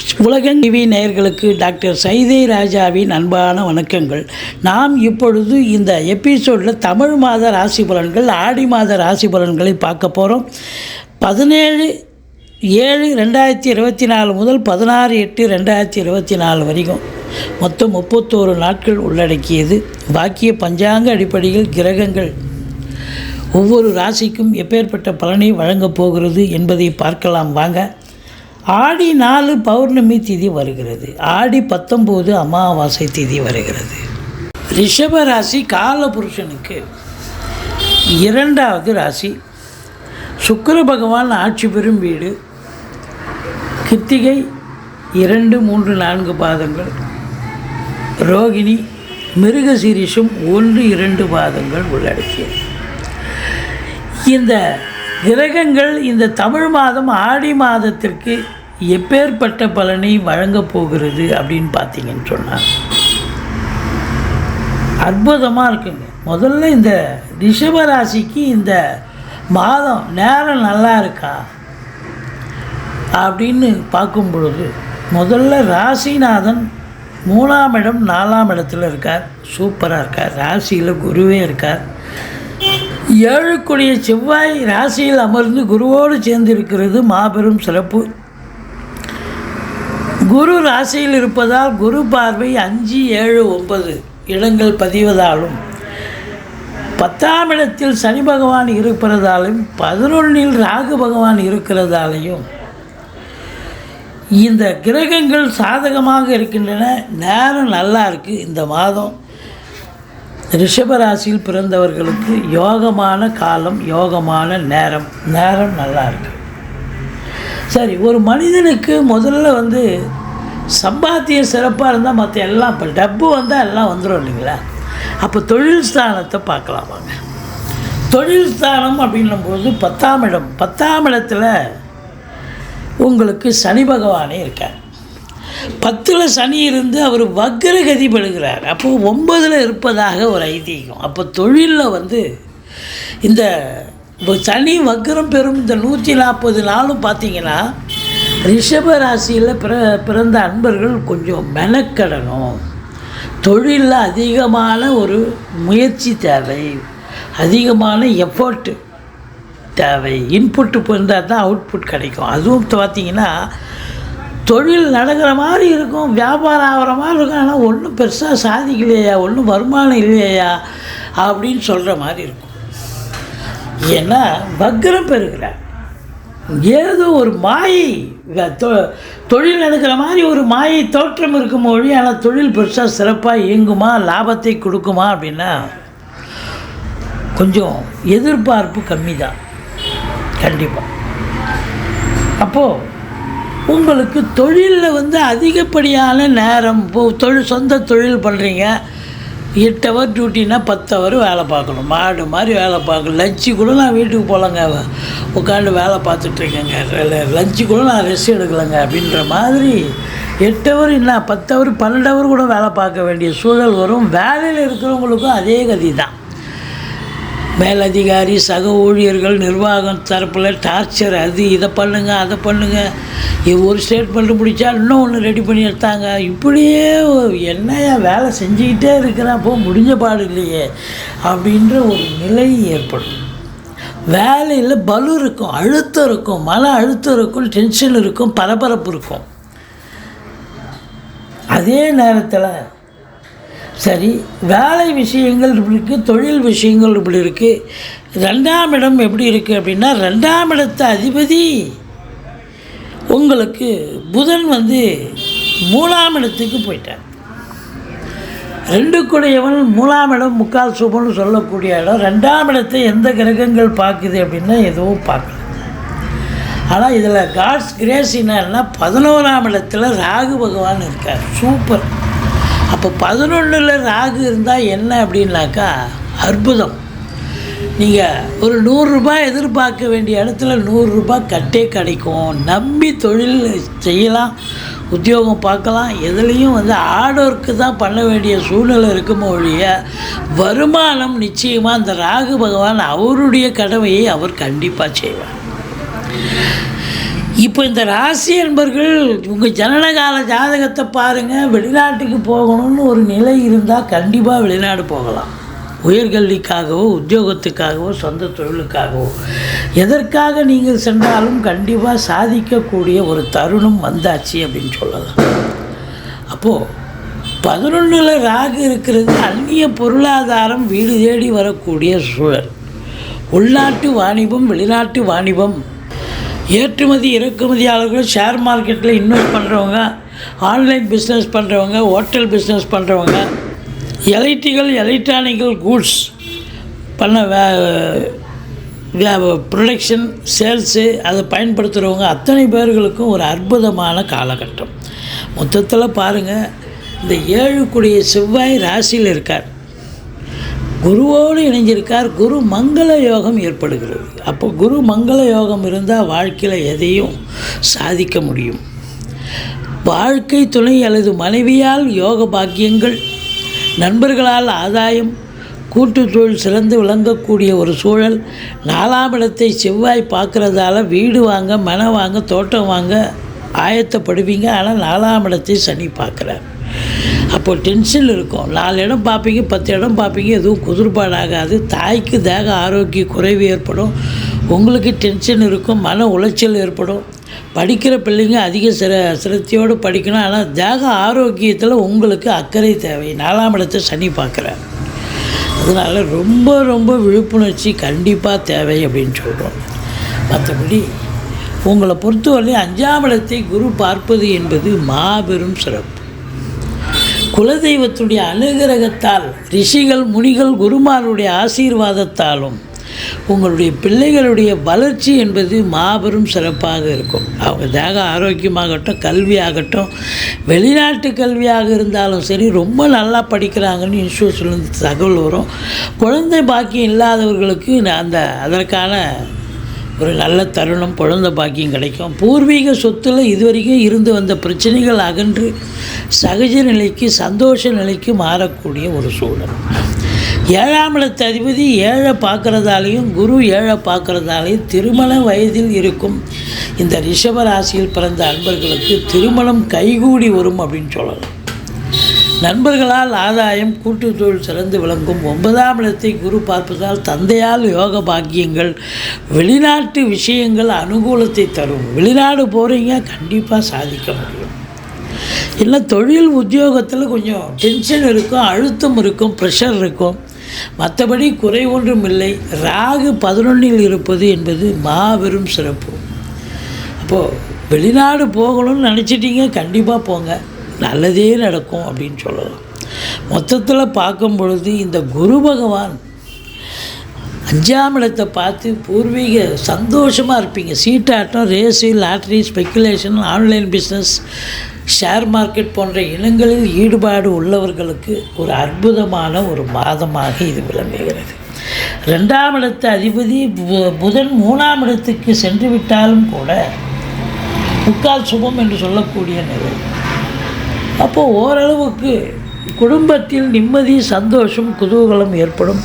உலகன் TV நேயர்களுக்கு doctor Saidai ராஜாவின் அன்பான வணக்கங்கள். நாம் இப்பொழுது இந்த எபிசோடில் தமிழ் மாத ராசி பலன்கள் ஆடி மாத ராசி பலன்களை பார்க்க போகிறோம் பதினேழு ஏழு ரெண்டாயிரத்தி இருபத்தி நாலு முதல் பதினாறு எட்டு ரெண்டாயிரத்தி இருபத்தி நாலு வரைக்கும் மொத்தம் முப்பத்தோரு நாட்கள் உள்ளடக்கியது. பாக்கிய பஞ்சாங்க அடிப்படையில் கிரகங்கள் ஒவ்வொரு ராசிக்கும் எப்பேற்பட்ட பலனை வழங்கப் போகிறது என்பதை பார்க்கலாம். வாங்க ஆடி நாலு பௌர்ணமி திதி வருகிறது. ஆடி பத்தொம்போது அமாவாசை திதி வருகிறது. ரிஷப ராசி காலபுருஷனுக்கு இரண்டாவது ராசி. சுக்கர பகவான் ஆட்சி பெறும் வீடு. கிருத்திகை இரண்டு மூன்று நான்கு பாதங்கள். ரோகிணி மிருகசீரிஷம் ஒன்று இரண்டு பாதங்கள் உள்ளடக்கியது. இந்த கிரகங்கள் இந்த தமிழ் மாதம் ஆடி மாதத்திற்கு எப்பேற்பட்ட பலனை வழங்கப் போகிறது அப்படின்னு பார்த்தீங்கன்னு சொன்னால் அற்புதமாக இருக்குங்க. முதல்ல இந்த ரிஷபராசிக்கு இந்த மாதம் நேரம் நல்லா இருக்கா அப்படின்னு பார்க்கும் பொழுது முதல்ல ராசிநாதன் மூணாம் இடம் நாலாம் இடத்துல இருக்கார். சூப்பராக இருக்கார். ராசியில் குருவே இருக்கார். ஏழுக்குடிய செவ்வாய் ராசியில் அமர்ந்து குருவோடு சேர்ந்து இருக்கிறது மாபெரும் சிறப்பு. குரு ராசியில் இருப்பதால் குரு பார்வை அஞ்சு ஏழு ஒன்பது இடங்கள் பதிவதாலும் பத்தாம் இடத்தில் சனி பகவான் இருக்கிறதாலும் பதினொன்றில் ராகு பகவான் இருக்கிறதாலையும் இந்த கிரகங்கள் சாதகமாக இருக்கின்றன. நேரம் நல்லா இருக்குது இந்த மாதம் ரிஷபராசியில் பிறந்தவர்களுக்கு யோகமான காலம் யோகமான நேரம். நேரம் நல்லா இருக்கு. சரி ஒரு மனிதனுக்கு முதல்ல வந்து சம்பாத்தியம் சிறப்பாக இருந்தால் மற்ற எல்லாம் இப்போ டப்பு வந்தால் எல்லாம் வந்துடும் இல்லைங்களா? அப்போ தொழில் ஸ்தானத்தை பார்க்கலாம் வாங்க. தொழில் ஸ்தானம் அப்படின்னும்போது பத்தாம் இடம். பத்தாம் இடத்துல உங்களுக்கு சனி பகவானே இருக்கார். பத்தில் சனி இருந்து அவர் வக்ரகதி படுகிறார் அப்போது ஒன்பதில் இருப்பதாக ஒரு ஐதீகம். அப்போ தொழிலில் வந்து இந்த இப்போ சனி வக்ரம் பெறும் இந்த நூற்றி நாற்பது நாளும் பார்த்தீங்கன்னா ரிஷப ராசியில் பிற பிறந்த அன்பர்கள் கொஞ்சம் மெனக்கடணும். தொழிலில் அதிகமான ஒரு முயற்சி தேவை. அதிகமான எஃபர்ட்டு தேவை. இன்புட்டு இருந்தால் தான் அவுட்புட் கிடைக்கும். அதுவும் பார்த்தீங்கன்னா தொழில் நடக்கிற மாதிரி இருக்கும். வியாபாரம் ஆகிற மாதிரி இருக்கும். ஆனால் ஒன்றும் பெருசாக சாதிக்கலையா? ஒன்றும் வருமானம் இல்லையா? அப்படின்னு சொல்கிற மாதிரி இருக்கும். ஏன்னா வக்ரம் பெறுகிறார். ஏதோ ஒரு மாயை தொழில் நடக்கிற மாதிரி ஒரு மாயை தோற்றம் இருக்கும் மொழி ஆனால் தொழில் பெருசாக சிறப்பாக இயங்குமா லாபத்தை கொடுக்குமா அப்படின்னா கொஞ்சம் எதிர்பார்ப்பு கம்மி தான் கண்டிப்பாக அப்போது உங்களுக்கு தொழிலில் வந்து அதிகப்படியான நேரம் இப்போ தொழில் சொந்த தொழில் பண்ணுறீங்க எட்டு ஹவர் டியூட்டினா பத்து ஹவர் வேலை பார்க்கணும். மாடு மாதிரி வேலை பார்க்கணும். லஞ்சு கூட நான் வீட்டுக்கு போகலங்க. உட்காந்து வேலை பார்த்துட்ருக்கேங்க லஞ்சு கூட நான் ரெஸ்ட் எடுக்கலைங்க. அப்படின்ற மாதிரி எட்டு ஹவர் என்ன? பத்து ஹவர் பன்னெண்டு ஹவர் கூட வேலை பார்க்க வேண்டிய சூழல் வரும். வேலையில் இருக்கிறவங்களுக்கும் அதே கதி தான் மேலதிகாரி சக ஊழியர்கள் நிர்வாகம் தரப்பில் டார்ச்சர் அது இதை பண்ணுங்க அதை பண்ணுங்க. இது ஒரு ஸ்டேட்மெண்ட் முடித்தா இன்னும் ஒன்று ரெடி பண்ணி எடுத்தாங்க. இப்படியே என்னையா வேலை செஞ்சுக்கிட்டே இருக்கிறேன் அப்போ முடிஞ்ச பாடு இல்லையே அப்படின்ற ஒரு நிலை ஏற்படும். வேலையில் பலு இருக்கும் அழுத்தம் இருக்கும் மன அழுத்தம் இருக்கும் டென்ஷன் இருக்கும் பரபரப்பு இருக்கும். அதே நேரத்தில் சரி வேலை விஷயங்கள் இப்படி இருக்குது தொழில் விஷயங்கள் இப்படி இருக்குது ரெண்டாம் இடம் எப்படி இருக்குது அப்படின்னா ரெண்டாம் இடத்த அதிபதி உங்களுக்கு புதன் வந்து மூணாம் இடத்துக்கு போயிட்டார். ரெண்டு கூடையவன் மூணாம் இடம் முக்கால் சுபம்னு சொல்லக்கூடிய இடம். ரெண்டாம் இடத்தை எந்த கிரகங்கள் பார்க்குது அப்படின்னா எதுவும் பார்க்கல. ஆனால் இதில் காட்ஸ் கிரேஸ் என்னன்னா பதினோராம் இடத்துல ராகு பகவான் இருக்கார். சூப்பர். அப்போ பதினொன்றில் ராகு இருந்தால் என்ன அப்படின்னாக்கா அற்புதம். நீங்கள் ஒரு நூறுரூபா எதிர்பார்க்க வேண்டிய இடத்துல நூறுரூபா கட்டே கிடைக்கும். நம்பி தொழில் செய்யலாம் உத்தியோகம் பார்க்கலாம். எதுலேயும் வந்து ஆடோருக்கு தான் பண்ண வேண்டிய சூழ்நிலை இருக்குமோ ஒழிய வருமானம் நிச்சயமாக அந்த ராகு பகவான் அவருடைய கடமையை அவர் கண்டிப்பாக செய்வார். இப்போ இந்த ராசி என்பர்கள் உங்கள் ஜனனகால ஜாதகத்தை பாருங்கள் வெளிநாட்டுக்கு போகணும்னு ஒரு நிலை இருந்தால் கண்டிப்பாக வெளிநாடு போகலாம். உயர்கல்விக்காகவோ உத்தியோகத்துக்காகவோ சொந்த தொழிலுக்காகவோ. எதற்காக நீங்கள் சென்றாலும் கண்டிப்பாக சாதிக்கக்கூடிய ஒரு தருணம் வந்தாச்சு அப்படின்னு சொல்லலாம். அப்போது பதினொன்றில் ராகு இருக்கிறது அந்நிய பொருளாதாரம் வீடு தேடி வரக்கூடிய சூழல். உள்நாட்டு வாணிபம் வெளிநாட்டு வாணிபம் ஏற்றுமதி இறக்குமதியாளர்கள் ஷேர் மார்க்கெட்டில் இன்வெஸ்ட் பண்ணுறவங்க ஆன்லைன் பிஸ்னஸ் பண்ணுறவங்க ஹோட்டல் பிஸ்னஸ் பண்ணுறவங்க எலக்ட்ரிக்கல் எலக்ட்ரானிக்கல் கூட்ஸ் பண்ண வே ப்ரொடக்ஷன் சேல்ஸு அதை பயன்படுத்துகிறவங்க அத்தனை பேர்களுக்கும் ஒரு அற்புதமான காலகட்டம். மொத்தத்தில் பாருங்கள் இந்த ஏழுக்குடிய செவ்வாய் ராசியில் இருக்கார். குருவோடு இணைஞ்சிருக்கார். குரு மங்கள யோகம் ஏற்படுகிறது. அப்போ குரு மங்கள யோகம் இருந்தால் வாழ்க்கையில் எதையும் சாதிக்க முடியும். வாழ்க்கை துணை அல்லது மனைவியால் யோக பாக்கியங்கள் நண்பர்களால் ஆதாயம் கூட்டு தொழில் சிறந்து விளங்கக்கூடிய ஒரு சூழல் நாலாம் இடத்தை செவ்வாய் பார்க்குறதால வீடு வாங்க மன வாங்க தோட்டம் வாங்க ஆயத்தப்படுவீங்க. ஆனால் நாலாம் இடத்தை சனி பார்க்குறார். அப்போ டென்ஷன் இருக்கும். நாலு இடம் பார்ப்பீங்க பத்து இடம் பார்ப்பீங்க எதுவும் குதிர்பாடாகாது. தாய்க்கு தேக ஆரோக்கிய குறைவு ஏற்படும். உங்களுக்கு டென்ஷன் இருக்கும் மன உளைச்சல் ஏற்படும். படிக்கிற பிள்ளைங்க அதிக சிர சிரத்தையோடு படிக்கணும். ஆனால் தேக ஆரோக்கியத்தில் உங்களுக்கு அக்கறை தேவை. நாலாம் இடத்தை சனி பார்க்குறார். அதனால் ரொம்ப ரொம்ப விழிப்புணர்ச்சி கண்டிப்பாக தேவை அப்படின்னு சொல்கிறோம் மற்றபடி உங்களை பொறுத்தவரை அஞ்சாம் இடத்தை குரு பார்ப்பது என்பது மாபெரும் சிறப்பு. குலதெய்வத்துடைய அனுகிரகத்தால் ரிஷிகள் முனிகள் குருமாருடைய ஆசீர்வாதத்தாலும் உங்களுடைய பிள்ளைகளுடைய வளர்ச்சி என்பது மாபெரும் சிறப்பாக இருக்கும். அவங்க தேக ஆரோக்கியமாகட்டும் கல்வியாகட்டும் வெளிநாட்டு கல்வியாக இருந்தாலும் சரி ரொம்ப நல்லா படிக்கிறாங்கன்னு இன்ஸ்டியூட்ஸ்லேருந்து தகவல் வரும். குழந்தை பாக்கியம் இல்லாதவர்களுக்கு அந்த அதற்கான ஒரு நல்ல தருணம் குழந்தை பாக்கியம் கிடைக்கும். பூர்வீக சொத்தில் இதுவரைக்கும் இருந்து வந்த பிரச்சனைகள் அகன்று சகஜ நிலைக்கு சந்தோஷ நிலைக்கு மாறக்கூடிய ஒரு சூழல். ஏழாம் இடத்து அதிபதி ஏழை பார்க்குறதாலையும் குரு ஏழை பார்க்குறதாலையும் திருமண வயதில் இருக்கும். இந்த ரிஷபராசியில் பிறந்த அன்பர்களுக்கு திருமணம் கைகூடி வரும் அப்படின்னு சொல்லலாம். நண்பர்களால் ஆதாயம் கூட்டு தொழில் சிறந்து விளங்கும். ஒன்பதாம் இடத்தை குரு பார்ப்பதால் தந்தையால் யோக பாக்கியங்கள் வெளிநாட்டு விஷயங்கள் அனுகூலத்தை தரும். வெளிநாடு போகிறீங்க கண்டிப்பாக சாதிக்க முடியும். இல்லை தொழில் உத்தியோகத்தில் கொஞ்சம் டென்ஷன் இருக்கும் அழுத்தம் இருக்கும் ப்ரெஷர் இருக்கும். மற்றபடி குறை ஒன்றும் இல்லை. ராகு பதினொன்றில் இருப்பது என்பது மாபெரும் சிறப்பு. அப்போது வெளிநாடு போகணும்னு நினச்சிட்டீங்க கண்டிப்பாக போங்க. நல்லதே நடக்கும் அப்படின்னு சொல்லலாம். மொத்தத்தில் பார்க்கும் பொழுது இந்த குரு பகவான் அஞ்சாம் இடத்தை பார்த்து பூர்வீக சந்தோஷமாக இருப்பீங்க. சீட்டாட்டம் race lottery speculation online business share market போன்ற இனங்களில் ஈடுபாடு உள்ளவர்களுக்கு ஒரு அற்புதமான ஒரு மாதமாக இது விளங்குகிறது. ரெண்டாம் இடத்து அதிபதி பு- புதன் மூணாம் இடத்துக்கு சென்று விட்டாலும் கூட முக்கால் சுபம் என்று சொல்லக்கூடிய நிலை. அப்போது ஓரளவுக்கு குடும்பத்தில் நிம்மதி சந்தோஷம் குதூகலம் ஏற்படும்.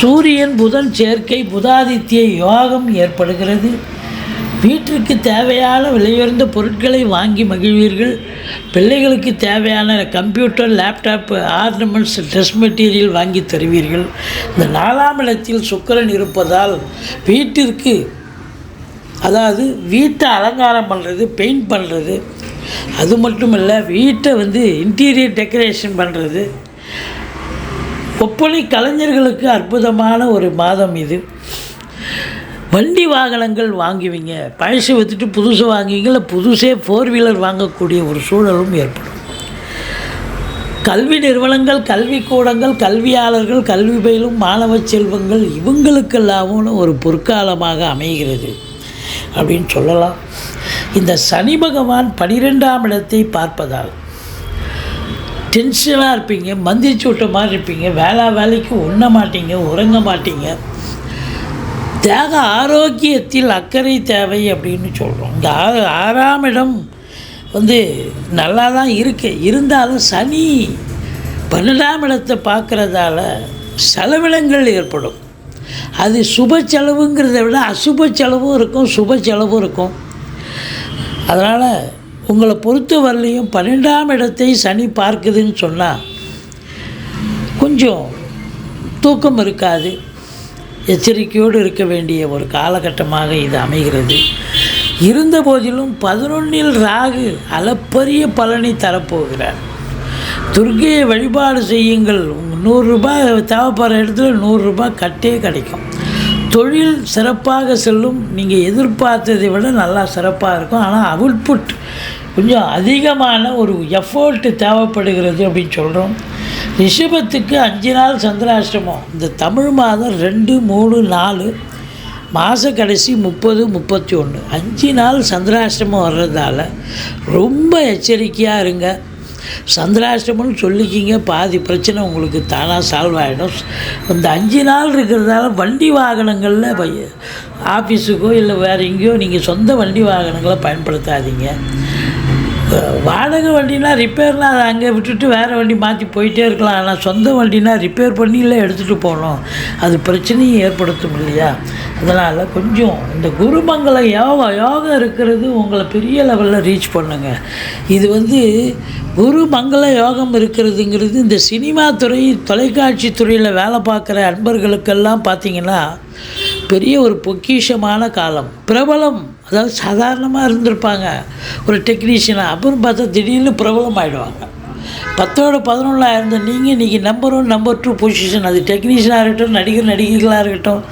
சூரியன் புதன் சேர்க்கை புதாதித்ய யோகம் ஏற்படுகிறது. வீட்டிற்கு தேவையான விலையுயர்ந்த பொருட்களை வாங்கி மகிழ்வீர்கள். பிள்ளைகளுக்கு தேவையான computer laptop ornaments dress material வாங்கி தருவீர்கள். இந்த நாலாம் இடத்தில் சுக்கரன் இருப்பதால் வீட்டிற்கு அதாவது வீட்டை அலங்காரம் பண்ணுறது பெயிண்ட் பண்ணுறது அது மட்டும் இல்லை வீட்டை வந்து இன்டீரியர் டெக்கரேஷன் பண்ணுறது ஒப்பனை கலைஞர்களுக்கு அற்புதமான ஒரு மாதம் இது. வண்டி வாகனங்கள் வாங்குவீங்க பழசு விற்றுட்டு புதுசு வாங்குவீங்க இல்லை புதுசே ஃபோர் வீலர் வாங்கக்கூடிய ஒரு சூழலும் ஏற்படும். கல்வி நிறுவனங்கள் கல்விக்கூடங்கள் கல்வியாளர்கள் கல்வி பயிலும் மாணவ செல்வங்கள் இவங்களுக்கெல்லாமும் ஒரு பொற்காலமாக அமைகிறது. அப்படின்னு சொல்லலாம். இந்த சனி பகவான் பனிரெண்டாம் இடத்தை பார்ப்பதால் டென்ஷனாக இருப்பீங்க மந்திரிச்சு விட்ட மாதிரி இருப்பீங்க வேளா வேலைக்கு உண்ண மாட்டீங்க உறங்க மாட்டீங்க. தேக ஆரோக்கியத்தில் அக்கறை தேவை அப்படின்னு சொல்கிறோம் இந்த ஆறாம் இடம் வந்து நல்லா தான் இருக்கு. இருந்தாலும் சனி பன்னெண்டாம் இடத்தை பார்க்குறதால செலவினங்கள் ஏற்படும். அது சுப செலவுங்கிறத விட அசுப செலவும் இருக்கும் சுப செலவும் இருக்கும். அதனால் உங்களை பொறுத்த வரலையும் பன்னெண்டாம் இடத்தை சனி பார்க்குதுன்னு சொன்னால் கொஞ்சம் தூக்கம் இருக்காது. எச்சரிக்கையோடு இருக்க வேண்டிய ஒரு காலகட்டமாக இது அமைகிறது. இருந்த போதிலும் பதினொன்னில் ராகு அளப்பரிய பலனை தரப்போகிறார். துர்கையை வழிபாடு செய்யுங்கள். உங்கள் நூறுரூபா தேவைப்படுற இடத்துல நூறுரூபா கட்டே கிடைக்கும். தொழில் சிறப்பாக செல்லும் நீங்கள் எதிர்பார்த்ததை விட நல்லா சிறப்பாக இருக்கும். ஆனால் அவுட்புட் கொஞ்சம் அதிகமான ஒரு எஃபோர்ட்டு தேவைப்படுகிறது அப்படின்னு சொல்கிறோம் ரிஷபத்துக்கு அஞ்சு நாள் சந்திராஷ்டமம். இந்த தமிழ் மாதம் ரெண்டு மூணு நாலு மாத கடைசி முப்பது முப்பத்தி ஒன்று அஞ்சு நாள் சந்திராஷ்டமம் வர்றதால ரொம்ப எச்சரிக்கையாக இருங்க. சந்திராஷ்டமம்னு சொல்லிக்கிங்க. பாதி பிரச்சனை உங்களுக்கு தானாக சால்வ் ஆகிடும் இந்த அஞ்சு நாள் இருக்கிறதால வண்டி வாகனங்களில் ஆஃபீஸுக்கோ இல்லை வேறு எங்கேயோ நீங்கள் சொந்த வண்டி வாகனங்களை பயன்படுத்தாதீங்க. வாடகை வண்டினா ரிப்பேர்னா அதை அங்கே விட்டுட்டு வேறு வண்டி மாற்றி போயிட்டே இருக்கலாம். ஆனால் சொந்த வண்டினா ரிப்பேர் பண்ணியில் எடுத்துகிட்டு போகணும். அது பிரச்சனையும் ஏற்படுத்தும் இல்லையா? அதனால் கொஞ்சம் இந்த குருமங்கள யோகா யோகா இருக்கிறது உங்களை பெரிய லெவலில் ரீச் பண்ணுங்க. இது வந்து குரு மங்கள யோகம் இருக்கிறதுங்கிறது இந்த சினிமா துறை தொலைக்காட்சி துறையில் வேலை பார்க்குற அன்பர்களுக்கெல்லாம் பார்த்திங்கன்னா பெரிய ஒரு பொக்கிஷமான காலம். பிரபலம். அதாவது சாதாரணமாக இருந்திருப்பாங்க. ஒரு டெக்னீஷியனாக அப்புறம் பார்த்தா திடீர்னு பிரபலம் ஆகிடுவாங்க பத்தோட பதினொன்றாக இருந்த நீங்கள் இன்றைக்கி number one number two position அது டெக்னீஷியனாக இருக்கட்டும் நடிகர் நடிகைகளாக இருக்கட்டும்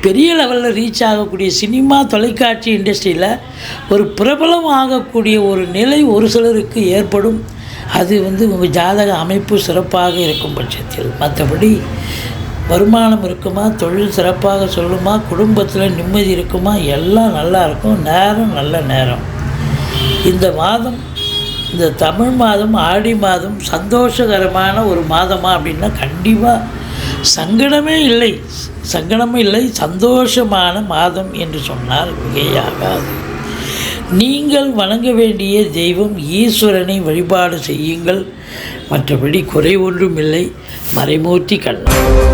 பெரிய லெவலில் ரீச் ஆகக்கூடிய சினிமா தொலைக்காட்சி இண்டஸ்ட்ரியில் ஒரு பிரபலம் ஆகக்கூடிய ஒரு நிலை ஒரு சிலருக்கு ஏற்படும். அது வந்து உங்கள் ஜாதக அமைப்பு சிறப்பாக இருக்கும் பட்சத்தில். மற்றபடி வருமானம் இருக்குமா தொழில் சிறப்பாக சொல்லுமா குடும்பத்தில் நிம்மதி இருக்குமா எல்லாம் நல்லா இருக்கும் நேரம் நல்ல நேரம். இந்த மாதம் இந்த தமிழ் மாதம் ஆடி மாதம் சந்தோஷகரமான ஒரு மாதமாக அப்படின்னா கண்டிப்பாக சங்கடமே இல்லை சங்கடமே இல்லை சந்தோஷமான மாதம் என்று சொன்னால் மிகையாகாது. நீங்கள் வணங்க வேண்டிய தெய்வம் ஈஸ்வரனை வழிபாடு செய்யுங்கள். மற்றபடி குறை ஒன்றும் இல்லை. மறைமூர்த்தி கண்ணன்.